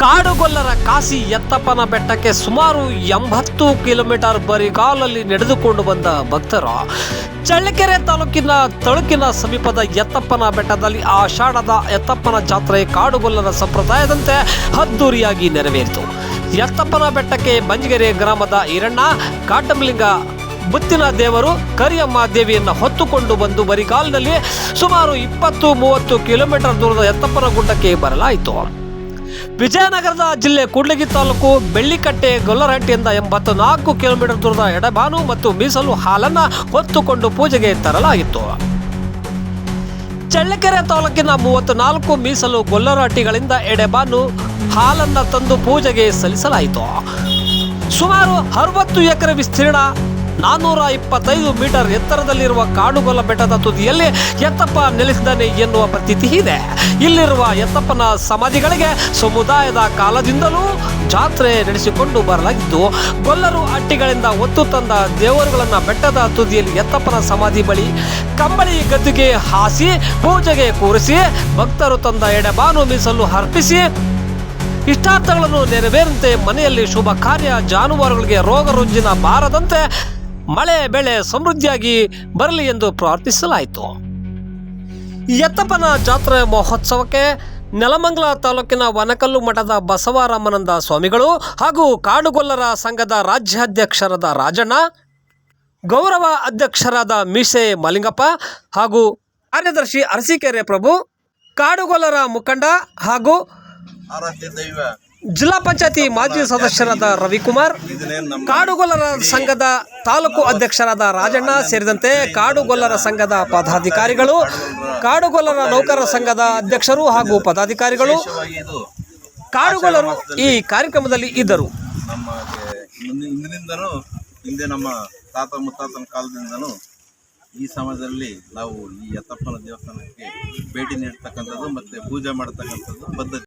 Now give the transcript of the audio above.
ಕಾಡುಗೊಲ್ಲರ ಕಾಸಿ ಎತ್ತಪ್ಪನ ಬೆಟ್ಟಕ್ಕೆ ಸುಮಾರು ಎಂಬತ್ತು ಕಿಲೋಮೀಟರ್ ಬರಿಗಾಲಲ್ಲಿ ನಡೆದುಕೊಂಡು ಬಂದ ಭಕ್ತರು ಚಳ್ಳಕೆರೆ ತಾಲೂಕಿನ ತಳುಕಿನ ಸಮೀಪದ ಎತ್ತಪ್ಪನ ಬೆಟ್ಟದಲ್ಲಿ ಆಷಾಢದ ಎತ್ತಪ್ಪನ ಜಾತ್ರೆ ಕಾಡುಗೊಲ್ಲರ ಸಂಪ್ರದಾಯದಂತೆ ಅದ್ದೂರಿಯಾಗಿ ನೆರವೇರಿತು. ಎತ್ತಪ್ಪನ ಬೆಟ್ಟಕ್ಕೆ ಬಂಜಗೆರೆ ಗ್ರಾಮದ ಈರಣ್ಣ ಕಾಟಮಲಿಂಗ ಬುತ್ತಿನ ದೇವರು, ಕರಿಯಮ್ಮ ದೇವಿಯನ್ನು ಹೊತ್ತುಕೊಂಡು ಬಂದು ಬರಿಗಾಲಿನಲ್ಲಿ ಸುಮಾರು ಇಪ್ಪತ್ತು ಮೂವತ್ತು ಕಿಲೋಮೀಟರ್ ದೂರದ ಎತ್ತಪ್ಪನ ಗುಡ್ಡಕ್ಕೆ ಬರಲಾಯಿತು. ವಿಜಯನಗರದ ಜಿಲ್ಲೆ ಕೂಡ್ಲಗಿ ತಾಲೂಕು ಬೆಳ್ಳಿಕಟ್ಟೆ ಗೊಲ್ಲರಹಟ್ಟಿಯಿಂದ ಎಂಬತ್ತು ನಾಲ್ಕು ಕಿಲೋಮೀಟರ್ ದೂರದ ಎಡಬಾನು ಮತ್ತು ಮೀಸಲು ಹಾಲನ್ನ ಹೊತ್ತುಕೊಂಡು ಪೂಜೆಗೆ ತರಲಾಗಿತ್ತು. ಚಳ್ಳಕೆರೆ ತಾಲೂಕಿನ ಮೂವತ್ತು ನಾಲ್ಕು ಮೀಸಲು ಗೊಲ್ಲರಹಟ್ಟಿಗಳಿಂದ ಎಡೆಬಾನು ಹಾಲನ್ನ ತಂದು ಪೂಜೆಗೆ ಸಲ್ಲಿಸಲಾಯಿತು. ಸುಮಾರು ಅರವತ್ತು ಎಕರೆ ವಿಸ್ತೀರ್ಣ ನಾನ್ನೂರ ಇಪ್ಪತ್ತೈದು ಮೀಟರ್ ಎತ್ತರದಲ್ಲಿರುವ ಕಾಡುಗೊಲ್ಲ ಬೆಟ್ಟದ ತುದಿಯಲ್ಲಿ ಎತ್ತಪ್ಪ ನೆಲೆಸಿದ್ದಾನೆ ಎನ್ನುವ ಪ್ರತೀತಿ ಇದೆ. ಇಲ್ಲಿರುವ ಎತ್ತಪ್ಪನ ಸಮಾಧಿಗಳಿಗೆ ಸಮುದಾಯದ ಕಾಲದಿಂದಲೂ ಜಾತ್ರೆ ನಡೆಸಿಕೊಂಡು ಬರಲಾಗಿದ್ದು ಗೊಲ್ಲರು ಅಟ್ಟಿಗಳಿಂದ ಒತ್ತು ತಂದ ದೇವರುಗಳನ್ನು ಬೆಟ್ಟದ ತುದಿಯಲ್ಲಿ ಎತ್ತಪ್ಪನ ಸಮಾಧಿ ಬಳಿ ಕಂಬಳಿ ಗದ್ದುಗೆ ಹಾಸಿ, ಪೂಜೆಗೆ ಕೂರಿಸಿ, ಭಕ್ತರು ತಂದ ಎಡಬಾನು ಮೀಸಲು ಅರ್ಪಿಸಿ, ಇಷ್ಟಾರ್ಥಗಳನ್ನು ನೆರವೇರಂತೆ ಮನೆಯಲ್ಲಿ ಶುಭ ಕಾರ್ಯ ಜಾನುವಾರುಗಳಿಗೆ ರೋಗ ರುಜಿನ ಬಾರದಂತೆ ಮಳೆ ಬೆಳೆ ಸಮೃದ್ಧಿಯಾಗಿ ಬರಲಿ ಎಂದು ಪ್ರಾರ್ಥಿಸಲಾಯಿತು. ಯತ್ತಪ್ಪನ ಜಾತ್ರೆ ಮಹೋತ್ಸವಕ್ಕೆ ನೆಲಮಂಗಲ ತಾಲೂಕಿನ ವನಕಲ್ಲು ಮಠದ ಬಸವರಾಮನಂದ ಸ್ವಾಮಿಗಳು ಹಾಗೂ ಕಾಡುಗೊಲ್ಲರ ಸಂಘದ ರಾಜ್ಯಾಧ್ಯಕ್ಷರಾದ ರಾಜಣ್ಣ, ಗೌರವ ಅಧ್ಯಕ್ಷರಾದ ಮೀಸೆ ಮಲಿಂಗಪ್ಪ ಹಾಗೂ ಕಾರ್ಯದರ್ಶಿ ಅರಸೀಕೆರೆ ಪ್ರಭು, ಕಾಡುಗೊಲ್ಲರ ಮುಖಂಡ ಹಾಗೂ ಜಿಲ್ಲಾ ಪಂಚಾಯತಿ ಮಾಜಿ ಸದಸ್ಯರಾದ ರವಿಕುಮಾರ್, ಕಾಡುಗೊಲ್ಲರ ಸಂಘದ ತಾಲೂಕು ಅಧ್ಯಕ್ಷರಾದ ರಾಜಣ್ಣ ಸೇರಿದಂತೆ ಕಾಡುಗೊಲ್ಲರ ಸಂಘದ ಪದಾಧಿಕಾರಿಗಳು, ಕಾಡುಗೊಲ್ಲರ ನೌಕರರ ಸಂಘದ ಅಧ್ಯಕ್ಷರು ಹಾಗೂ ಪದಾಧಿಕಾರಿಗಳು ಕಾಡುಗೊಲ್ಲರು ಈ ಕಾರ್ಯಕ್ರಮದಲ್ಲಿ ಇದ್ದರು. ಹಿಂದೆ ನಮ್ಮ ತಾತ ಮುತ್ತಾತನ ಕಾಲದಿಂದಲೂ ಈ ಸಮಯದಲ್ಲಿ ನಾವು ಈ ಯತ್ತಪ್ಪನ ದೇವಸ್ಥಾನಕ್ಕೆ ಭೇಟಿ ನೀಡ್ತಕ್ಕಂಥದ್ದು ಮತ್ತು ಪೂಜೆ ಮಾಡತಕ್ಕಂಥದ್ದು ಪದ್ಧತಿ